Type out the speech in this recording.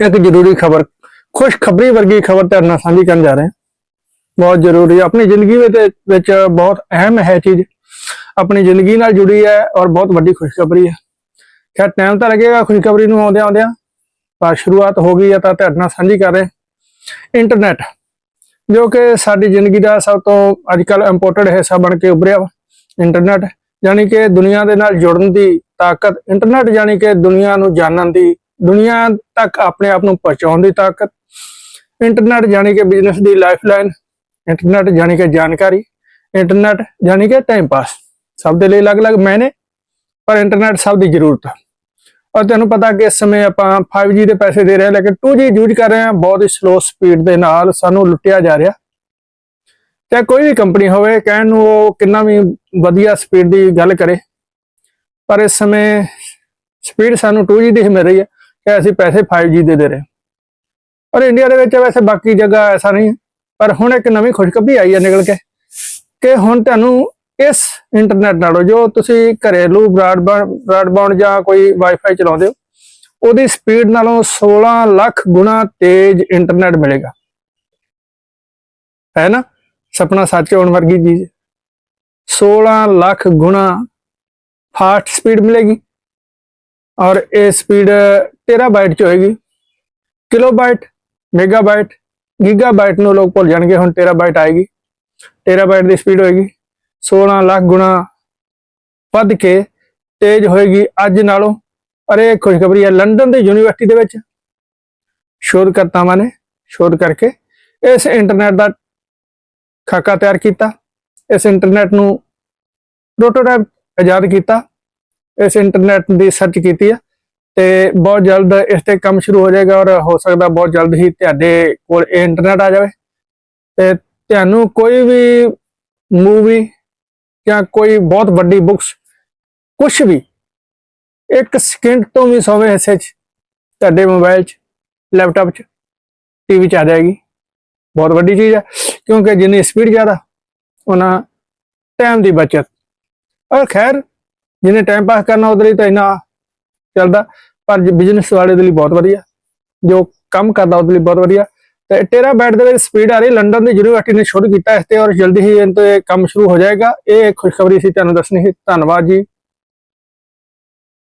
ਇੱਕ ਜ਼ਰੂਰੀ ਖਬਰ ਖੁਸ਼ਖਬਰੀ ਵਰਗੀ ਖਬਰ ਤੁਹਾਡੇ ਨਾਲ ਸਾਂਝੀ ਕਰਨ ਜਾ ਰਹੇ ਹਾਂ। ਬਹੁਤ ਜ਼ਰੂਰੀ ਹੈ ਆਪਣੀ ਜ਼ਿੰਦਗੀ ਵਿੱਚ ਵਿੱਚ ਬਹੁਤ ਅਹਿਮ ਹੈ ਚੀਜ਼। ਆਪਣੀ ਜ਼ਿੰਦਗੀ ਨਾਲ ਜੁੜੀ ਹੈ ਔਰ ਬਹੁਤ ਵੱਡੀ ਖੁਸ਼ਖਬਰੀ ਹੈ। ਖੈਰ ਟਾਈਮ ਤਾਂ ਲੱਗੇਗਾ ਖੁਸ਼ਖਬਰੀ ਨੂੰ ਆਉਂਦਿਆਂ ਆਉਂਦਿਆਂ ਪਰ ਸ਼ੁਰੂਆਤ ਹੋ ਗਈ ਹੈ ਤਾਂ ਤੁਹਾਡੇ ਨਾਲ ਸਾਂਝੀ ਕਰ ਰਹੇ ਇੰਟਰਨੈਟ ਜੋ ਕਿ ਸਾਡੀ ਜ਼ਿੰਦਗੀ ਦਾ ਸਭ ਤੋਂ ਅੱਜ ਅੱਜਕੱਲ ਇੰਪੋਰਟੈਂਟ ਹਿੱਸਾ ਬਣ ਕੇ ਉੱਭਰਿਆ ਵਾ। ਇੰਟਰਨੈਟ ਯਾਨੀ ਕਿ ਦੁਨੀਆ ਦੇ ਨਾਲ ਜੁੜਨ ਦੀ ਤਾਕਤ। ਇੰਟਰਨੈਟ ਯਾਨੀ ਕਿ ਦੁਨੀਆ ਨੂੰ ਜਾਣਨ ਦੀ ਦੁਨੀਆ ਤੱਕ ਆਪਣੇ ਆਪ ਨੂੰ ਪਹੁੰਚਾਉਣ ਦੀ ਤਾਕਤ ਇੰਟਰਨੈਟ ਯਾਨੀ ਕਿ ਬਿਜ਼ਨਸ ਦੀ ਲਾਈਫਲਾਈਨ ਇੰਟਰਨੈਟ ਯਾਨੀ ਕਿ ਜਾਣਕਾਰੀ ਇੰਟਰਨੈਟ ਯਾਨੀ ਕਿ ਟਾਈਮ ਪਾਸ ਸਭ ਦੇ ਲਈ ਅਲੱਗ-ਅਲੱਗ ਮੈਨੇ ਪਰ ਇੰਟਰਨੈਟ ਸਭ ਦੀ ਜ਼ਰੂਰਤ ਹੈ ਔਰ ਤੁਹਾਨੂੰ ਪਤਾ ਕਿ ਇਸ ਸਮੇਂ ਆਪਾਂ 5G ਦੇ ਪੈਸੇ ਦੇ ਰਹੇ ਹਾਂ, ਲੇਕਿਨ 2G ਯੂਜ਼ ਕਰ ਰਹੇ ਹਾਂ, ਬਹੁਤ ਹੀ ਸਲੋ ਸਪੀਡ ਦੇ ਨਾਲ ਸਾਨੂੰ ਲੁੱਟਿਆ ਜਾ ਰਿਹਾ। ਤੇ ਕੋਈ ਵੀ ਕੰਪਨੀ ਹੋਵੇ, ਕਹਿਣ ਨੂੰ ਉਹ ਕਿੰਨਾ ਵੀ ਵਧੀਆ ਸਪੀਡ ਦੀ ਗੱਲ ਕਰੇ, ਪਰ ਇਸ ਸਮੇਂ ਸਪੀਡ ਸਾਨੂੰ 2G ਦੀ ਹੀ ਮਿਲ ਰਹੀ ਹੈ। ਕਿ ਅਸੀਂ ਪੈਸੇ 5G ਦੇ ਦੇ ਰਹੇ। ਹਾਂ ਔਰ ਇੰਡੀਆ ਦੇ ਵਿੱਚ ਵੈਸੇ ਬਾਕੀ ਜਗ੍ਹਾ ਐਸਾ ਨਹੀਂ। ਪਰ ਹੁਣ ਇੱਕ ਨਵੀਂ ਖੁਸ਼ਖਬਰੀ ਆਈ ਹੈ ਨਿਕਲ ਕੇ ਕਿ ਹੁਣ ਤੁਹਾਨੂੰ ਇਸ ਇੰਟਰਨੈਟ ਨਾਲੋਂ ਜੋ ਤੁਸੀਂ ਘਰੇਲੂ ਬ੍ਰਾਡਬੈਂਡ ਬ੍ਰਾਡਬੈਂਡ ਜਾਂ ਕੋਈ ਵਾਈਫਾਈ ਚਲਾਉਂਦੇ ਹੋ, ਉਹਦੀ ਸਪੀਡ ਨਾਲੋਂ 16 ਲੱਖ ਗੁਣਾ ਤੇਜ਼ ਇੰਟਰਨੈਟ ਮਿਲੇਗਾ। ਹੈ ਨਾ? ਸੁਪਨਾ ਸੱਚ ਹੋਣ ਵਰਗੀ ਚੀਜ਼ 16 ਲੱਖ ਗੁਣਾ ਫਾਸਟ ਸਪੀਡ ਮਿਲੇਗੀ। ਔਰ ਇਹ ਸਪੀਡ ਟੇਰਾਬਾਈਟ ਚ ਹੋਏਗੀ। ਕਿਲੋਬਾਈਟ, ਮੈਗਾਬਾਈਟ, ਗੀਗਾਬਾਈਟ ਨੂੰ ਲੋਕ ਭੁੱਲ ਜਾਣਗੇ, ਹੁਣ ਟੇਰਾਬਾਈਟ ਆਏਗੀ। ਟੇਰਾਬਾਈਟ ਦੀ ਸਪੀਡ ਹੋਏਗੀ 16 ਲੱਖ ਗੁਣਾ ਵੱਧ ਕੇ ਤੇਜ਼ ਹੋਏਗੀ ਅੱਜ ਨਾਲੋਂ। ਪਰ ਇਹ ਖੁਸ਼ਖਬਰੀ ਹੈ ਲੰਡਨ ਦੀ ਯੂਨੀਵਰਸਿਟੀ ਦੇ ਵਿੱਚ। ਸ਼ੋਧਕਰਤਾਵਾਂ ਨੇ ਸ਼ੋਧ ਕਰਕੇ ਇਸ ਇੰਟਰਨੈਟ ਦਾ ਖਾਕਾ ਤਿਆਰ ਕੀਤਾ। ਇਸ ਇੰਟਰਨੈਟ ਨੂੰ ਪ੍ਰੋਟੋਟਾਈਪ ਆਜ਼ਾਦ ਕੀਤਾ। ਇਸ ਇੰਟਰਨੈਟ ਦੀ ਸਰਚ ਕੀਤੀ ਹੈ ਤੇ ਬਹੁਤ ਜਲਦ ਇਸ ਤੇ ਕੰਮ ਸ਼ੁਰੂ ਹੋ ਜਾਏਗਾ ਔਰ ਹੋ ਸਕਦਾ ਬਹੁਤ ਜਲਦ ਹੀ ਤੁਹਾਡੇ ਕੋਲ ਇਹ ਇੰਟਰਨੈਟ ਆ ਜਾਵੇ। ਤੇ ਤੁਹਾਨੂੰ ਕੋਈ ਵੀ ਮੂਵੀ ਜਾਂ ਕੋਈ ਬਹੁਤ ਵੱਡੀ ਬੁੱਕਸ ਕੁਝ ਵੀ, ਇੱਕ ਸਕਿੰਟ ਤੋਂ ਵੀ ਸੌਵੇਂ ਹਿੱਸੇ 'ਚ ਤੁਹਾਡੇ ਮੋਬਾਈਲ 'ਚ ਲੈਪਟਾਪ 'ਚ ਟੀਵੀ 'ਚ ਆ ਜਾਏਗੀ। ਬਹੁਤ ਵੱਡੀ ਚੀਜ਼ ਹੈ ਕਿਉਂਕਿ ਜਿੰਨੀ ਸਪੀਡ ਜ਼ਿਆਦਾ, ਉਹਨਾਂ ਟਾਈਮ ਦੀ ਬਚਤ। ਔਰ ਖੈਰ ਜਿਹਨੇ ਟਾਈਮ ਪਾਸ ਕਰਨਾ ਉਹਦੇ ਹੀ ਤਾਂ ਇੰਨਾ ਚੱਲਦਾ, ਪਰ ਬਿਜ਼ਨਸ ਵਾਲੇ ਦੇ ਲਈ ਬਹੁਤ ਵਧੀਆ, ਜੋ ਕੰਮ ਕਰਦਾ ਉਹਦੇ ਲਈ ਬਹੁਤ ਵਧੀਆ। ਤੇ ਟੇਰਾ ਬੈਟ ਦੇ ਵਿੱਚ ਸਪੀਡ ਆ ਰਹੀ ਲੰਡਨ ਦੀ ਯੂਨੀਵਰਸਿਟੀ ਨੇ ਸ਼ੁਰੂ ਕੀਤਾ ਇਸ ਤੇ ਔਰ ਜਲਦੀ ਹੀ ਇਹ ਤੇ ਕੰਮ ਸ਼ੁਰੂ ਹੋ ਜਾਏਗਾ। ਇਹ ਖੁਸ਼ਖਬਰੀ ਸੀ, ਤੁਹਾਨੂੰ ਦੱਸਣੀ ਸੀ। ਧੰਨਵਾਦ ਜੀ।